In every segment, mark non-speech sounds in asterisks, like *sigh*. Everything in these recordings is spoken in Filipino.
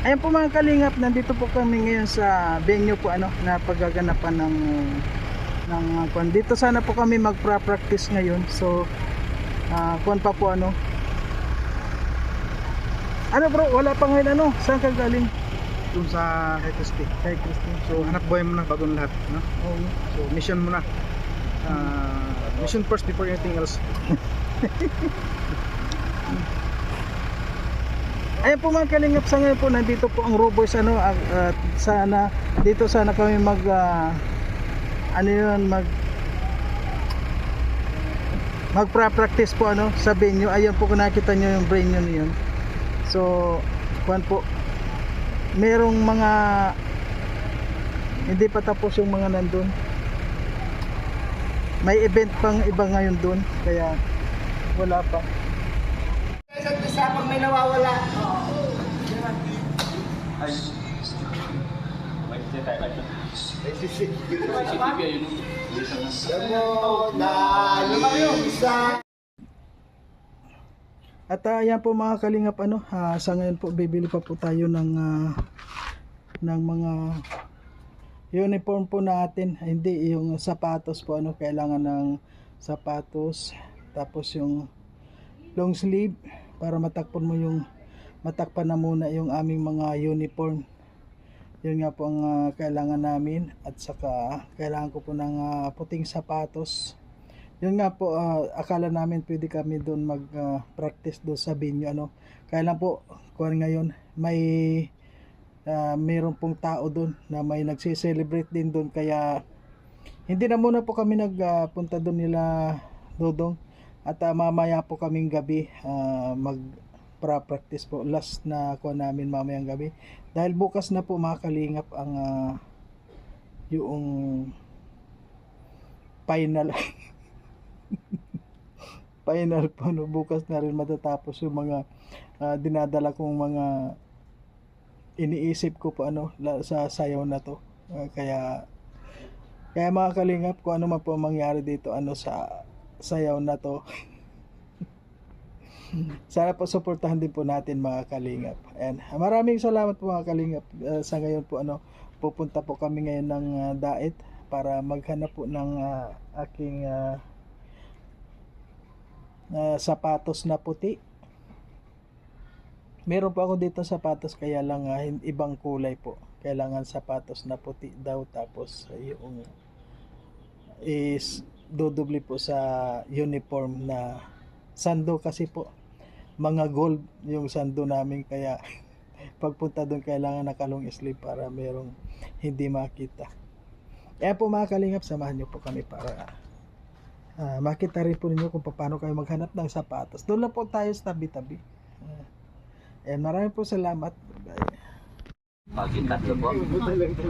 Ayan po mga kalingap, nandito po kami ngayon sa venue po ano, na paggaganapan ng ng uh, kwan. Dito sana po kami magpa-practice ngayon. So, ah kwan pa po ano. Ano bro, wala pa ngayon ano? Saan ka galing? Doon sa kay Christy. Kay Christine. So hanap buhay mo na bago lahat, no? Oo. So mission mo na. Ah, mission first before anything else. *laughs* Ayan po mga kalingap sa ngayon po nandito po ang Roboys ano at at sana dito sana kami mag ah, ano yun mag magpa-practice po ano sa venue. Ayun po kung nakita nyo yung venue na yun. So kuan po merong mga hindi pa tapos yung mga nandun. May event pang iba ngayon dun kaya wala pa. Isa't isa pag may nawawala. At uh, yan po mga kalingap ano, ah, sa ngayon po bibili pa po tayo ng ah, ng mga uniform po natin. Ah, Hindi yung sapatos po ano, kailangan ng sapatos tapos yung long sleeve para matakpan mo yung matakpan na muna yung aming mga uniform. Yun nga po ang ah, kailangan namin at saka kailangan ko po ng ah, puting sapatos. Yun nga po ah, akala namin pwede kami doon mag ah, practice doon sa venue ano. Kaya lang po kuwan ngayon may ah, mayroon pong tao doon na may nagse-celebrate din doon. Kaya hindi na muna po kami nagpunta doon nila Dodong. At ah, mamaya po kaming gabi ah, mag pra practice po. Last na kuha namin mamayang gabi. Dahil bukas na po makakalingap ang ah, yung final. *laughs* Final po no? Bukas na rin matatapos yung mga ah, dinadala kong mga iniisip ko po ano sa sayaw na to. Ah, kaya kaya mga kalingap kung ano man po ang mangyari dito ano sa sayaw na to *laughs* *laughs* sana po suportahan din po natin mga kalingap and maraming salamat po mga kalingap Ah, sa ngayon po ano pupunta po kami ngayon ng ah, daet para maghanap po ng ah, aking ah, na sapatos na puti. Meron po ako dito sapatos kaya lang hin- ibang kulay po. Kailangan sapatos na puti daw tapos yung is dudubli po sa uniform na sando kasi po mga gold yung sando namin kaya *laughs* pagpunta doon kailangan nakalong sleeve para merong hindi makita. Kaya po mga kalingap, samahan niyo po kami para Ah, makita rin po ninyo kung paano kayo maghanap ng sapatos. Doon lang po tayo sa tabi-tabi. Ah, eh, marami po salamat. Po.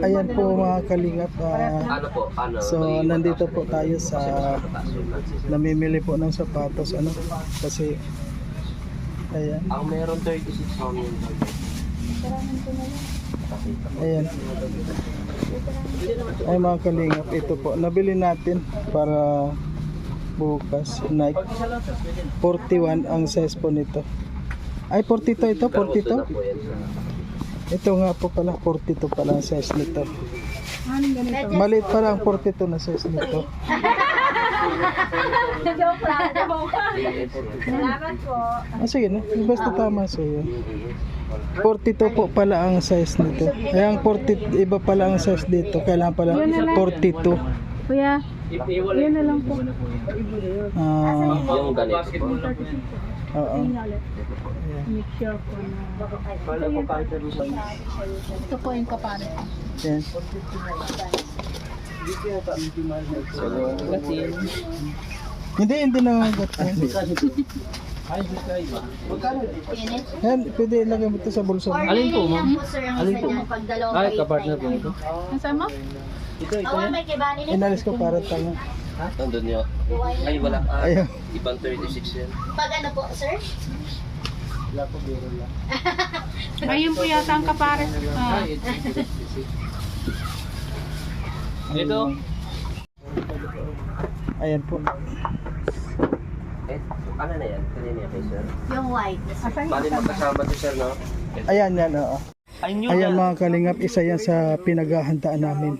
Ayan po mga kalingap. Ano? so, nandito po tayo sa namimili po ng sapatos. Ano? Kasi, ayan. Ang meron 36 kami yun. Ayan. Ay mga kalingap, ito po. Nabili natin para bukas. Nike. 41 ang size po nito. Ay, 42 ito? 42? po yan sa... Ito nga po pala, 42 pala ang size nito. Maliit pala ang 42 na size nito. *laughs* Joke lang. Salamat po. Ah, sige na, basta tama sa iyo. 42 po pala ang size nito. Ay, ang 40, iba pala ang size dito. Kailangan pala 42. Kuya, yun na lang po. Ah, Yung ganito po. oo. Make sure po na. Ito po yung kapare. Yan. Hindi, hindi na magat yan. Yan, pwede ilagay mo ito sa bulsa mo. Alin po, ma'am? Alin po? Ay, kapartner po ito. Nasama? Inalis ko para tanga. Nandun yun. Ay, wala. Ayun. ibang 36 yan. Pag ano po, sir? *laughs* Ayun po yata ang kapare. Ah. Ito. Ayan po. Eh, ano na yan? Kanina yan kay sir? Yung white. Bali magkasama to sir, no? Ayan yan, oo. Ayan mga kalingap, isa yan sa pinaghahandaan namin.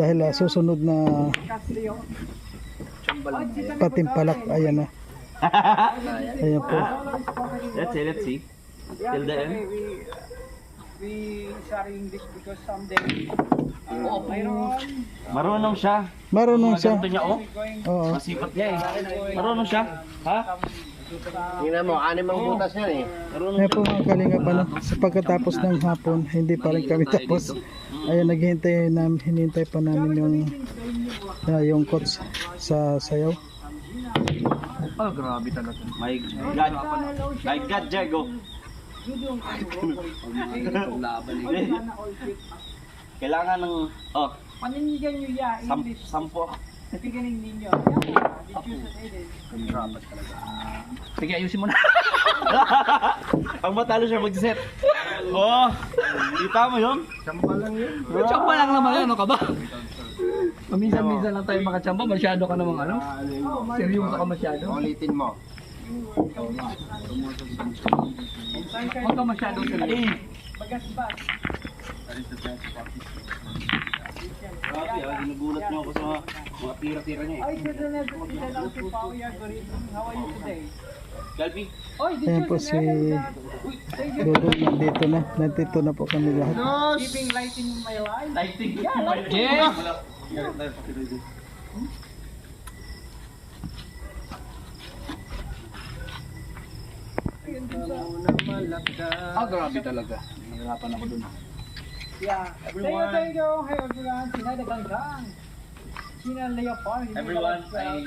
Dahil ah, susunod na patimpalak, ayan na. *laughs* Ayan po. Let's see, let's see. Till the end. We sharing this because someday Oh, mayroon Marunong siya. Marunong siya. Ganito niya, oh. Oo. Masipag niya eh. Marunong siya. Ha? Tingnan mo, anim ang butas niyan eh. Marunong Ayan po mga kalingap, ano, sa pagkatapos ng hapon, hindi pa rin kami tapos. Ayan, naghihintay namin, hinihintay pa namin yung ah, yung coach sa sayaw. Oh, grabe talaga. My God. My God, Jago. *laughs* Kailangan ng, oh, Panindigan nyo ya, sam, English. sampo. Piganing ninyo. Yeah, did you say this? Sige, ayusin mo na. *laughs* Pag matalo siya mag-set. Oh, kita mo yun? Tsamba lang naman yan, ano ka ba? Paminsan-minsan lang tayo makatsamba, masyado ka namang ano? Seryoso ka masyado? Ulitin mo. Huwag ka masyado seryoso. Bagas-bas. Grabe, ah, ginugulat niyo ako sa mga tira-tira niya eh. Ay, Children Education of the Power algorithm. How are you today? Galbi, Oy, did Ayan po si Dudong, nandito na. Nandito na po kami lahat. Giving light in my life? lighting. Yes! Ah, grabe talaga. Nahirapan ako dun. Yeah. Everyone. Thank you, thank you. Hey, everyone. Sina de Ganggang. Sina Leopard. Everyone, I, I,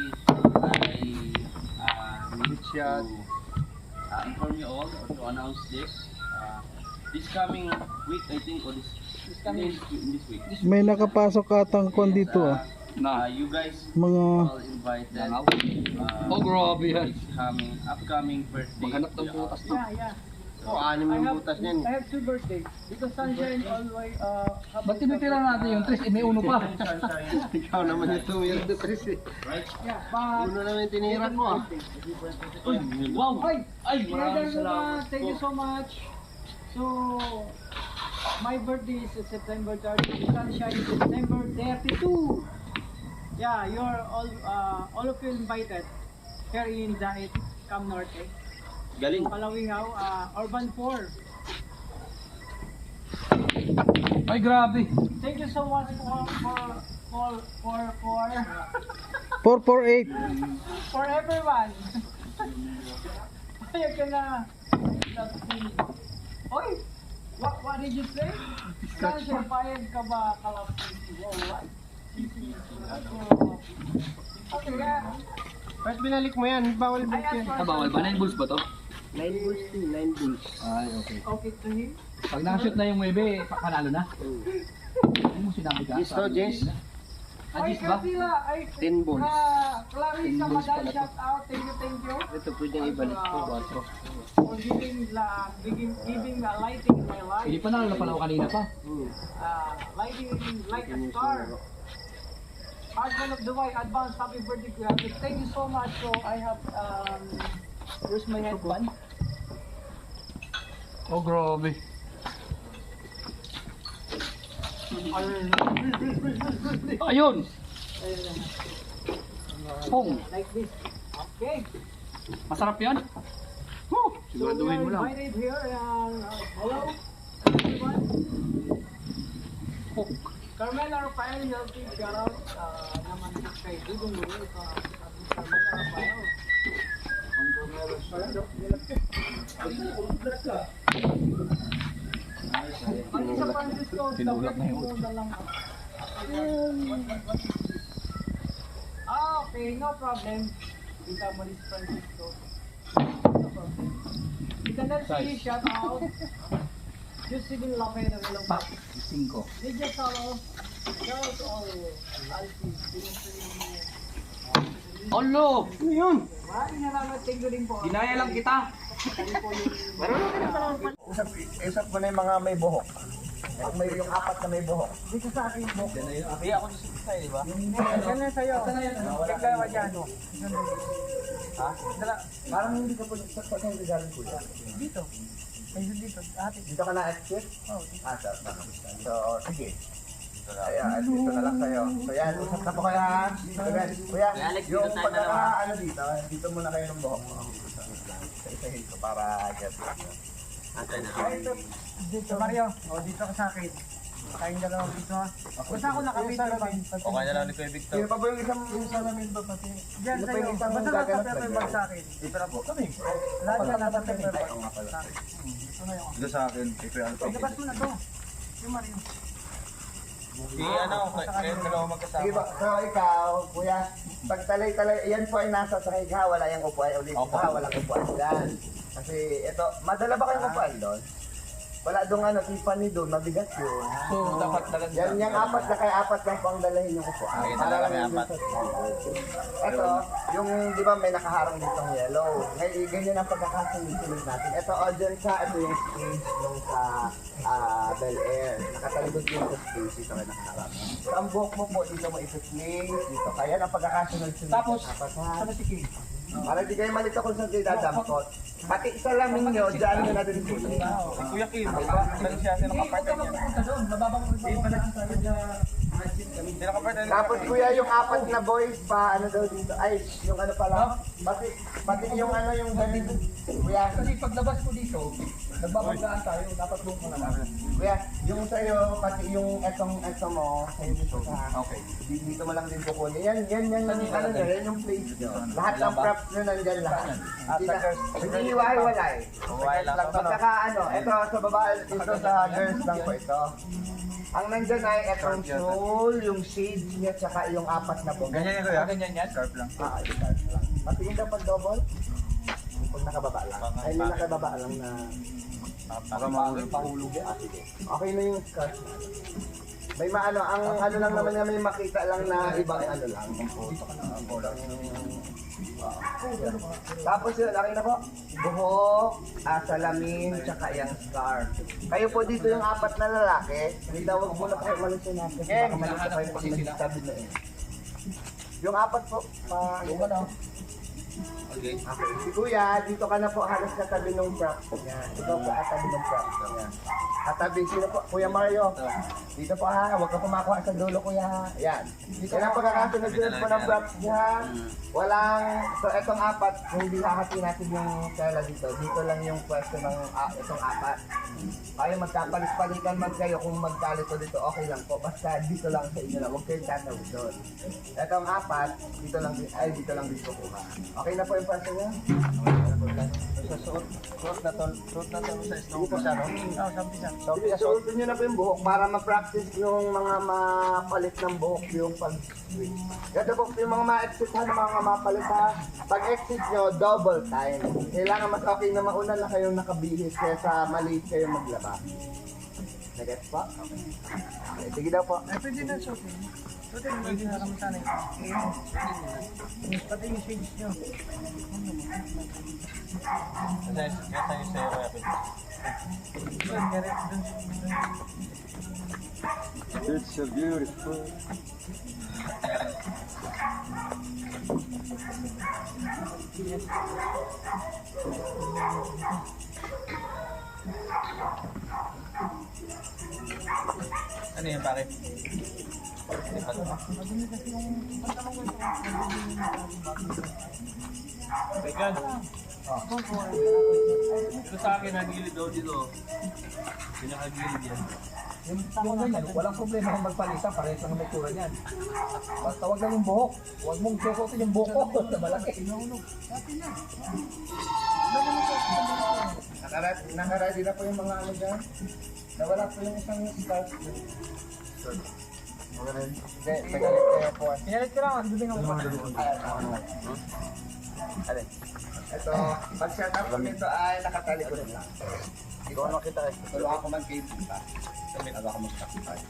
uh, need to uh, inform you all or to announce this. Uh, this coming week, I think, or this, this coming in this week. May nakapasok atang kon dito ah. Uh, you guys Mga all invited. Uh, Oh, grabe yan. coming, upcoming birthday. Maghanap ng butas to. Yeah, yeah. Oh, anim yung butas niyan. I have two birthdays. Because Sunshine always, uh, Ba't tinitira natin yung Tris? Eh, may uno pa. *laughs* Ikaw naman yung tumira na Chris eh. Yeah, but... Uno naman yung tinira ko ah. Wow! Ay, Ay, maraming salamat Thank you so much. So, my birthday is September 30. Sunshine is September 32. Yeah, you're all, uh, all of you invited. Here in Dait, Cam Norte. Galing. Palawihaw, uh, Urban 4. Ay, grabe. Thank you so much for for for for for *laughs* 448. for everyone. Ayaw ka na. Oy! What, what did you say? Saan payag ka ba kalapiti? Wow, what? Okay, yeah. Ba't binalik mo yan? Bawal asked yan. Ah, bawal ba? Nine bulls ba to? 9 bulls din, 9 bulls. Ay, okay. okay to him. Pag nakashoot na yung webe, panalo na. Ano mo sinabi ka? Yes to, Jess. Ah, Ay, Jis ba? Kasila, ay, 10 balls. ah, Clarissa Madal, pala to. shout out. Thank you, thank you. Ito pwedeng ibalik ko. Quatro. For giving, la, giving, giving a lighting in my life. Hindi pa nalala pala ako kanina pa. uh, lighting like a star. Husband of Dubai, advance happy birthday you. Thank you so much. So I have um, where's my headband? Oh, grabe. Ayun! Pong, Like this. Okay. masarap yan? So Siguraduhin mo we are lang. invited here. And, uh, hello, everyone. Pong. Carmela Rafael, healthy shout out. Uh, naman kay Dudong Luis. Uh, Carmela Rafael. Pati sa Francisco, Tinulak na yun. na lang. Ah, okay, no problem. Kita mo si Francisco. No problem. Kita na si shout out. Josephine Lapena, hello po. Pa, cinco. Lydia Salo, shout out all. Alfie, Olo! Ano yun? Maraming salamat, thank you rin po. Ginaya lang kita. Usap, usap mo na yung mga may buhok. Yung, may, yung apat na may buhok. Dito sa akin po. Hindi ako sa sa'yo, di ba? Yan na sa'yo. Check ka dyan. Ha? Dala, parang hindi ka po sa pagkang regaling ko. Dito. Ay, dito. Ate. Dito ka na exit? Oo. Ah, so, so, sige. Ayan, dito na lang sa'yo. So yan, usap na po kayo. So guys, kuya, yung pagkaka, ano dito, dito muna kayo ng buhok mo. Sa isahin ko para get. Ito. Dito. Mario, o dito ka sa akin. Tayong dalawa dito ha. Basta ako nakapit sa lamin. Okay na lang ni Kuya Victor. Sino pa ba yung isang yung salamin ba pati? Diyan Ano yung isang Basta gaganap nasa paper bag sa akin. Dito na po. Kami. Lahat yan nasa paper bag. Pala. Sa akin. Ito na yun. Ito sa akin, ito yung Ay, labas mo na to. Yung Mario. Si ano, kayo dalawa magkasama. Sige po, so ikaw, kuya, pag talay-talay, yan po ay nasa sa ha, wala yung upuan ulit. Opo. Ha, walang upuan dyan. Kasi ito, madala ba kayong upuan doon? Wala doon ano, Tiffany doon, mabigat yun. So, dapat talaga Yan, yung apat na kaya apat lang pang dalahin yung upuan. Okay, Para talaga lang may yung apat. sa Ito, yung di ba may nakaharang ditong yellow. Ngayon, ganyan ang pagkakasunod natin. Ito, audience sa, ito yung stage nung sa ah, Bel Air. Nakatalikod yung sa stage dito kayo nakaharap. So, ang buhok mo po dito mo ipit-place dito. Kaya ang pagkakasunod-sunod. Tapos, apat ha. Sana si Kim. Para di kayo malito kung saan kayo dadampot. Pati sa lamin nyo, dyan nyo na din po. Kuya Kim, saan siya sino kapartner niya? Punta doon. Mababang ko pa lang sa Sino kapartner niya? Tapos kuya, yung apat na boys pa, ano daw dito, ay, yung ano pala, pati, pati yung ano, yung ganito, kuya, Kasi paglabas ko dito, nagbabanggaan tayo. Dapat doon ka na lang. kuya, yung sa'yo, pati yung etong, eto mo, sa'yo dito sa, Okay. di- dito mo lang din kukunin. Yan, yan, yan, yung, ano yan yung place nyo. Lahat ng props nyo nandyan lahat. Hindi na, hindi hiwa-hiwalay. Huwag lang. Pagkaka ano, ito sa babae, ito sa girls lang po ito. Ang nandyan ay etong soul, yung shades niya, tsaka yung apat na bong. Ganyan yan kuya? Ganyan yan? Sharp lang. Ah, ayun lang. Patingin daw pag double. Pag nakababa lang. Ay, may nakababa lang na... Para mahulog. Pahulog. Ah, sige. Okay na yung skirt. May maano, ang ano lang naman niya, may makita lang na ibang ano lang. Tapos yun, laki na po. Buhok, ah, salamin, tsaka yung scarf. Kayo po dito yung apat na lalaki. Hindi daw wag muna kayo malusin natin. Baka malusin kayo pag nagsasabi na eh. Yung apat po, pa, yung ano, Okay. Si Kuya, dito ka na po halos katabi ng props niya. Ikaw po katabi ng props niya. Katabi, sino po? Kuya Mario. Dito po ha, huwag ka kumakuha sa dulo kuya. Yan. Dito na pagkakasunod-sunod po ng props niya. Walang, so etong apat, hindi hahati natin yung tela dito, dito lang yung pwesto ng ah, itong apat. Kaya magkapalis-palitan man kayo kung magkalito dito, okay lang po. Basta dito lang sa inyo lang, huwag kayong tatawid doon. Etong apat, dito lang, ay dito lang dito kuha. Okay na po yung Sa suot, suot na to, suot na sa pa sabi siya. So, suotin nyo na po yung buhok para ma-practice yung mga mapalit ng buhok yung pag-switch. Ganda po yung mga ma-exit ha, mga mapalit ha. Pag-exit nyo, double time. Kailangan mas okay na mauna na kayong nakabihis kaysa maliit kayo maglaba. Nagets pa? Okay, sige daw po. Pwede na suotin. Suotin mo, hindi na kami sanay. Pati yung shades nyo. Kasi, kaya tayo sa'yo kuya Kim. Doon, meron, doon. It's so beautiful. Ano yan, bakit? Lipat mo? Teka. Ito sa akin, nagilid daw dito. Pinakagilid yan. Yung yung ganyan, walang problema kung magpalitan, parehas lang ang tura niyan. Basta wag lang yung buhok. Huwag mong susuotin yung buhok *laughs* ko na malaki. Nakaready, nakaready na po yung mga ano dyan. Nawala po yung isang start. Hindi, tagalit kayo po. Pinalit ko lang, ang duding ako. Alin? Ito, pag set up ko nito ay nakatalikod lang. Ikaw ano kita eh. Tulungan ako man kayo dito. Sabi na ako mag-start.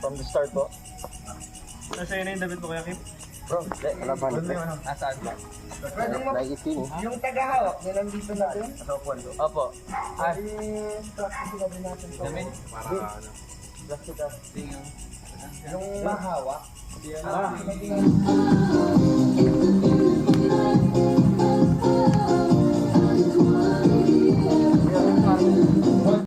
From the start po. Nasa yun na yung David mo kaya Kim? Bro, hindi, wala pa nito. Nasaan ba? Pwede mo, yung tagahawak, nandito na upuan ko. Opo. Pwede, practice na din natin ito. David? Just to the- Tingin. Yung mahawak. Ah.